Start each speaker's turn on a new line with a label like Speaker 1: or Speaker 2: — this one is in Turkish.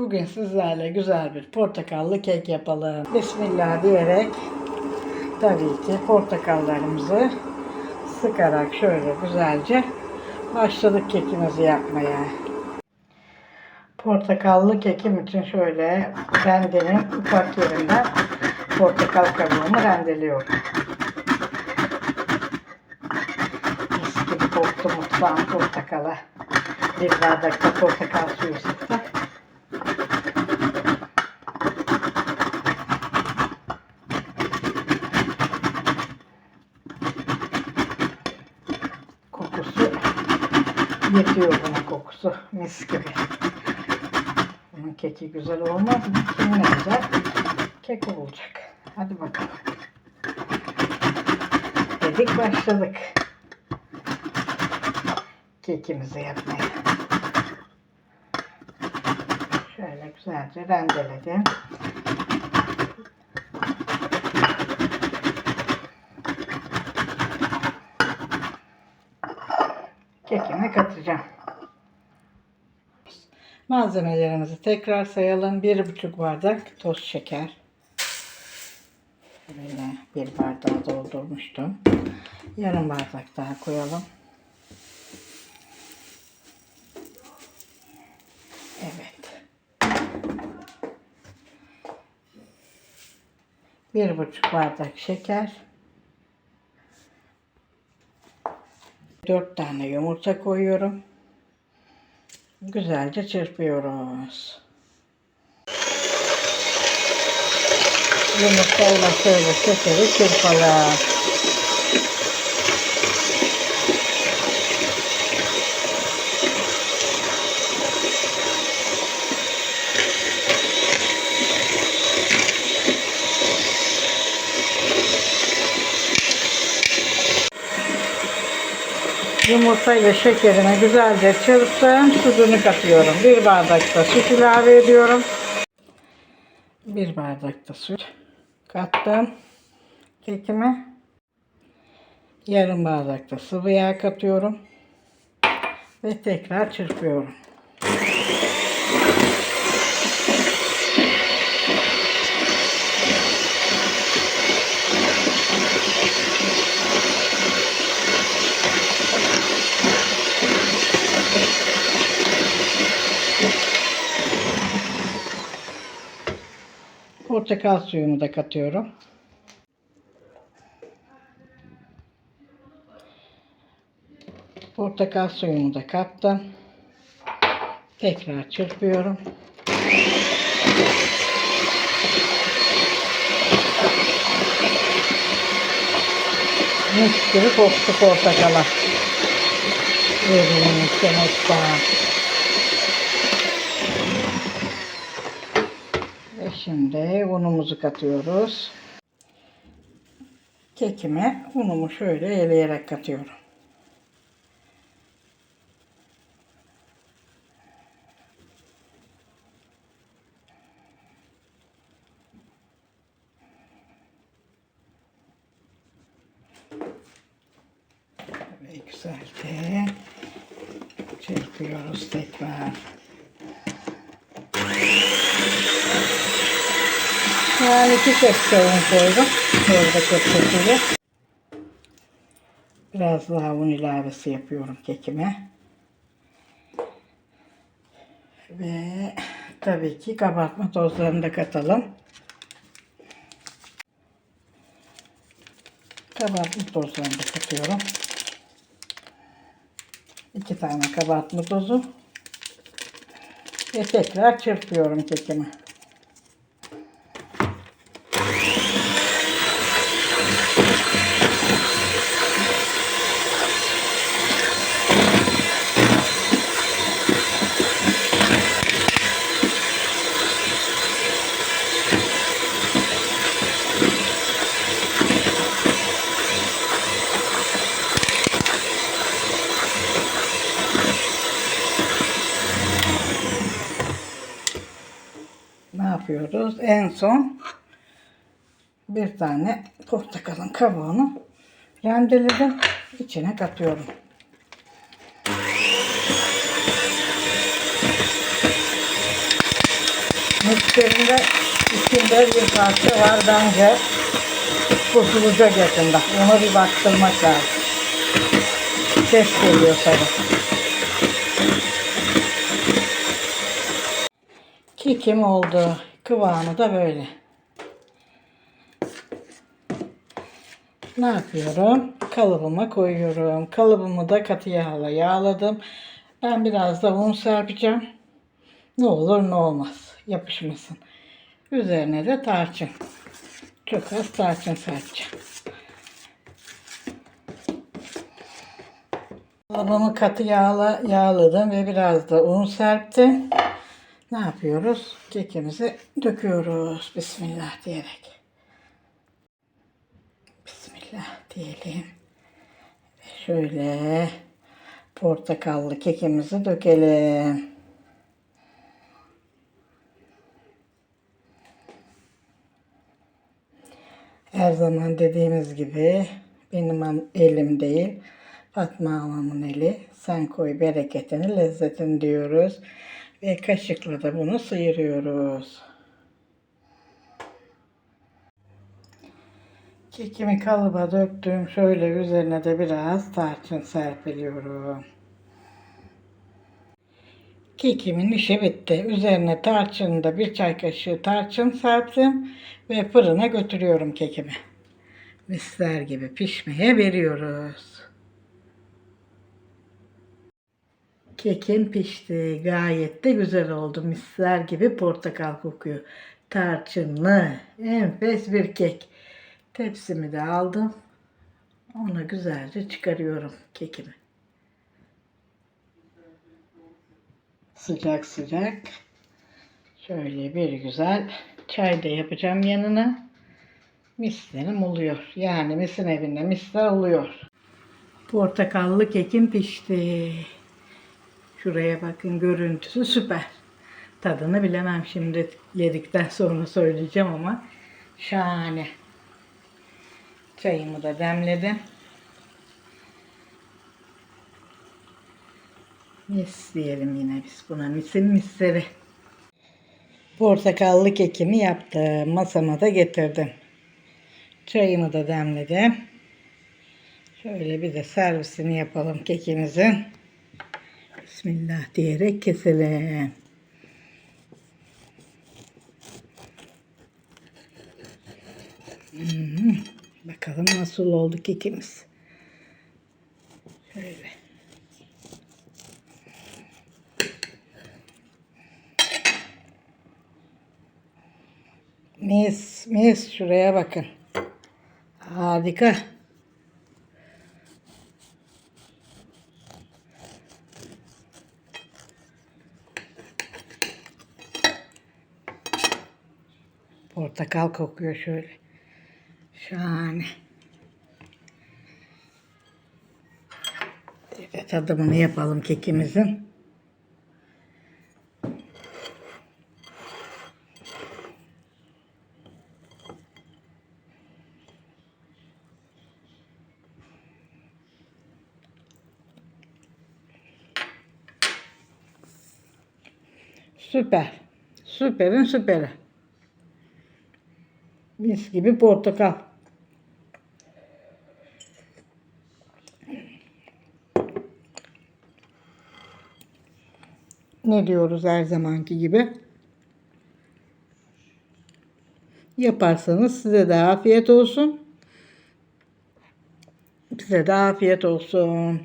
Speaker 1: Bugün sizlerle güzel bir portakallı kek yapalım. Bismillah diyerek tabii ki portakallarımızı sıkarak şöyle güzelce başladık kekimizi yapmaya. Portakallı kekim için şöyle rendenin ufak yerinden portakal kabuğumu rendeliyorum. Mis gibi koktu mutfağın portakala. Bir bardakta portakal suyu sıktım. Kokusu yetiyor buna kokusu. Mis gibi. Bunun keki güzel olmaz mı? Kim ne güzel kek olacak. Hadi bakalım. Dedik başladık. Kekimizi yapmaya. Şöyle güzelce rendeledim. Kekime katacağım. Malzemelerimizi tekrar sayalım. Bir buçuk bardak toz şeker. Böyle bir bardağı doldurmuştum. Yarım bardak daha koyalım. Evet. Bir buçuk bardak şeker. Dört tane yumurta koyuyorum. Güzelce çırpıyoruz. Yumurtayla şöyle çırpalım. Yumurta ile şekerine güzelce çırptım. Sütünü katıyorum. Bir bardak da süt ilave ediyorum. Bir bardak da süt kattım. Kekime. Yarım bardak da sıvı yağ katıyorum. Ve tekrar çırpıyorum. Portakal suyumu da katıyorum. Portakal suyumu da kattım. Tekrar çırpıyorum. Mis gibi koktu portakala. Verimin mutfağa. Ve şimdi unumuzu katıyoruz. Kekime unumu şöyle eleyerek katıyorum. Ve güzelce çırpıyoruz tekrar. Yani iki kepçe un koydum. Orada kepçesiyle. Biraz daha un ilavesi yapıyorum kekime. Ve tabii ki kabartma tozlarını da katalım. Kabartma tozlarını da katıyorum. İki tane kabartma tozu. Ve tekrar çırpıyorum kekimi. Yapıyoruz? En son bir tane portakalın kabuğunu rendeledim. içine katıyorum. Mikserinde içinde bir parça var bence. Kurtulacak yakında. Ona bir baktırmak lazım. Ses geliyor tabii. Kekim oldu. Kıvamı da böyle. Ne yapıyorum? Kalıbıma koyuyorum. Kalıbımı da katı yağla yağladım. Ben biraz da un serpeceğim. Ne olur ne olmaz. Yapışmasın. Üzerine de tarçın. Çok az tarçın serpeceğim. Kalıbımı katı yağla yağladım ve biraz da un serptim. Ne yapıyoruz? Kekimizi döküyoruz. Bismillah diyerek. Bismillah diyelim. Şöyle portakallı kekimizi dökelim. Her zaman dediğimiz gibi benim elim değil Fatma Hanım'ın eli. Sen koy bereketini, lezzetini diyoruz. Ve kaşıkla da bunu sıyırıyoruz. Kekimi kalıba döktüm. Şöyle üzerine de biraz tarçın serpiliyorum. Kekimin işi bitti. Üzerine tarçını da bir çay kaşığı tarçın serptim ve fırına götürüyorum kekimi. Misler gibi pişmeye veriyoruz. Kekim pişti. Gayet de güzel oldu. Misler gibi portakal kokuyor. Tarçınlı, enfes bir kek. Tepsimi de aldım. Ona güzelce çıkarıyorum kekimi. Sıcak sıcak. Şöyle bir güzel çay da yapacağım yanına. Mislerim oluyor. Yani misin evinde misler oluyor. Portakallı kekim pişti. Şuraya bakın görüntüsü süper. Tadını bilemem şimdi yedikten sonra söyleyeceğim ama şahane. Çayımı da demledim. Mis diyelim yine biz buna. Misin misleri. Portakallı kekimi yaptım. Masama da getirdim. Çayımı da demledim. Şöyle bir de servisini yapalım kekimizin. Bismillah diyerek keselim. Hmm, Bakalım nasıl oldu kekimiz. Şöyle. Mis, mis şuraya bakın. Harika. Portakal kokuyor şöyle. Şahane. Evet tadımını yapalım kekimizin. Süper. Süperin süperi. Mis gibi portakal. Ne diyoruz her zamanki gibi? Yaparsanız size de afiyet olsun. Size de afiyet olsun.